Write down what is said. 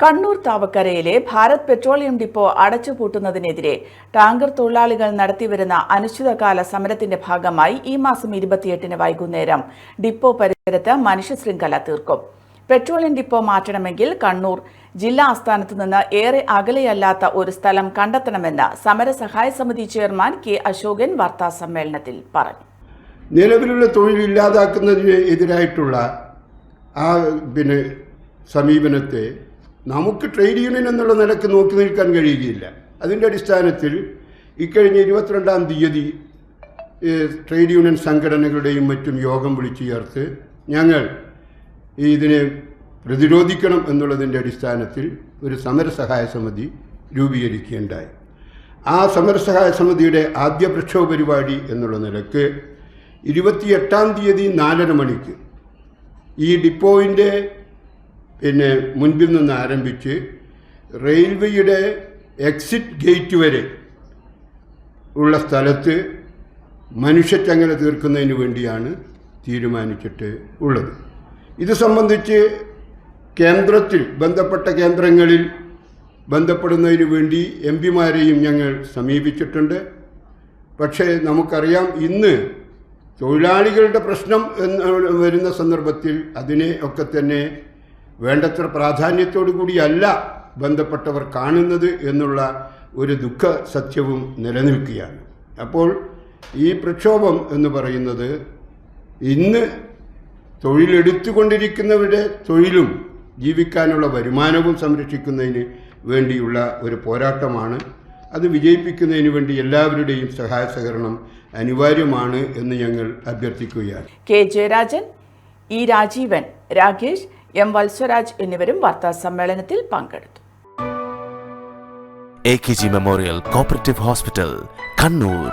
കണ്ണൂർ താവക്കരയിലെ Bharat petroleum depot അടച്ചുപൂട്ടുന്നതിനെതിരെ tanker തൊഴിലാളികൾ നടത്തിവരുന്ന അനിശ്ചിതകാല സമരത്തിന്റെ ഭാഗമായി ഈ മാസം ഇരുപത്തിയെട്ടിന് വൈകുന്നേരം ഡിപ്പോ പരിസരത്ത് മനുഷ്യ ശൃംഖല തീർക്കും. പെട്രോളിയം ഡിപ്പോ മാറ്റണമെങ്കിൽ കണ്ണൂർ ജില്ലാ ആസ്ഥാനത്ത് നിന്ന് ഏറെ അകലെയല്ലാത്ത ഒരു സ്ഥലം കണ്ടെത്തണമെന്ന് സമരസഹായ സമിതി ചെയർമാൻ കെ അശോകൻ വാർത്താസമ്മേളനത്തിൽ പറഞ്ഞു. നിലവിലുള്ള തൊഴിൽ ഇല്ലാതാക്കുന്നതിന് എതിരായിട്ടുള്ള ആ പിന്നെ സമീപനത്തെ നമുക്ക് ട്രേഡ് യൂണിയൻ എന്നുള്ള നിലയ്ക്ക് നോക്കി നിൽക്കാൻ കഴിയുകയില്ല. അതിന്റെ അടിസ്ഥാനത്തിൽ ഇക്കഴിഞ്ഞ ഇരുപത്തിരണ്ടാം തീയതി ട്രേഡ് യൂണിയൻ സംഘടനകളുടെയും മറ്റും യോഗം വിളിച്ചു ചേർത്ത് ഞങ്ങൾ ഇതിനെ പ്രതിരോധിക്കണം എന്നുള്ളതിന്റെ അടിസ്ഥാനത്തിൽ ഒരു സമരസഹായ സമിതി രൂപീകരിക്കുകയുണ്ടായി. ആ സമരസഹായ സമിതിയുടെ ആദ്യ പ്രക്ഷോഭ പരിപാടി എന്നുള്ള നിലയ്ക്ക് ഇരുപത്തിയെട്ടാം തീയതി നാലര മണിക്ക് ഈ ഡിപ്പോയിന്റെ പിന്നെ മുൻപിൽ നിന്ന് ആരംഭിച്ച് റെയിൽവേയുടെ എക്സിറ്റ് ഗേറ്റ് വരെ ഉള്ള സ്ഥലത്ത് മനുഷ്യച്ചങ്ങല തീർക്കുന്നതിന് വേണ്ടിയാണ് തീരുമാനിച്ചിട്ട് ഉള്ളത്. ഇത് സംബന്ധിച്ച് കേന്ദ്രത്തിൽ ബന്ധപ്പെട്ട കേന്ദ്രങ്ങളിൽ ബന്ധപ്പെടുന്നതിന് വേണ്ടി എം പിമാരെയും ഞങ്ങൾ സമീപിച്ചിട്ടുണ്ട്. പക്ഷേ നമുക്കറിയാം ഇന്ന് തൊഴിലാളികളുടെ പ്രശ്നം വരുന്ന സന്ദർഭത്തിൽ അതിനെ ഒക്കെ തന്നെ വേണ്ടത്ര പ്രാധാന്യത്തോടു കൂടിയല്ല ബന്ധപ്പെട്ടവർ കാണുന്നത് എന്നുള്ള ഒരു ദുഃഖ സത്യവും നിലനിൽക്കുകയാണ്. അപ്പോൾ ഈ പ്രക്ഷോഭം എന്ന് പറയുന്നത് ഇന്ന് തൊഴിലെടുത്തുകൊണ്ടിരിക്കുന്നവരുടെ തൊഴിലും ജീവിക്കാനുള്ള വരുമാനവും സംരക്ഷിക്കുന്നതിന് വേണ്ടിയുള്ള ഒരു പോരാട്ടമാണ്. അത് വിജയിപ്പിക്കുന്നതിന് വേണ്ടി എല്ലാവരുടെയും സഹായ സഹകരണം അനിവാര്യമാണ് എന്ന് ഞങ്ങൾ അഭ്യർത്ഥിക്കുകയാണ്. K Jayarajan E Rajeevan Rakesh M Valsaraj എന്നിവരും വാർത്താ സമ്മേളനത്തിൽ പങ്കെടുത്തു. A K G memorial cooperative hospital Kannur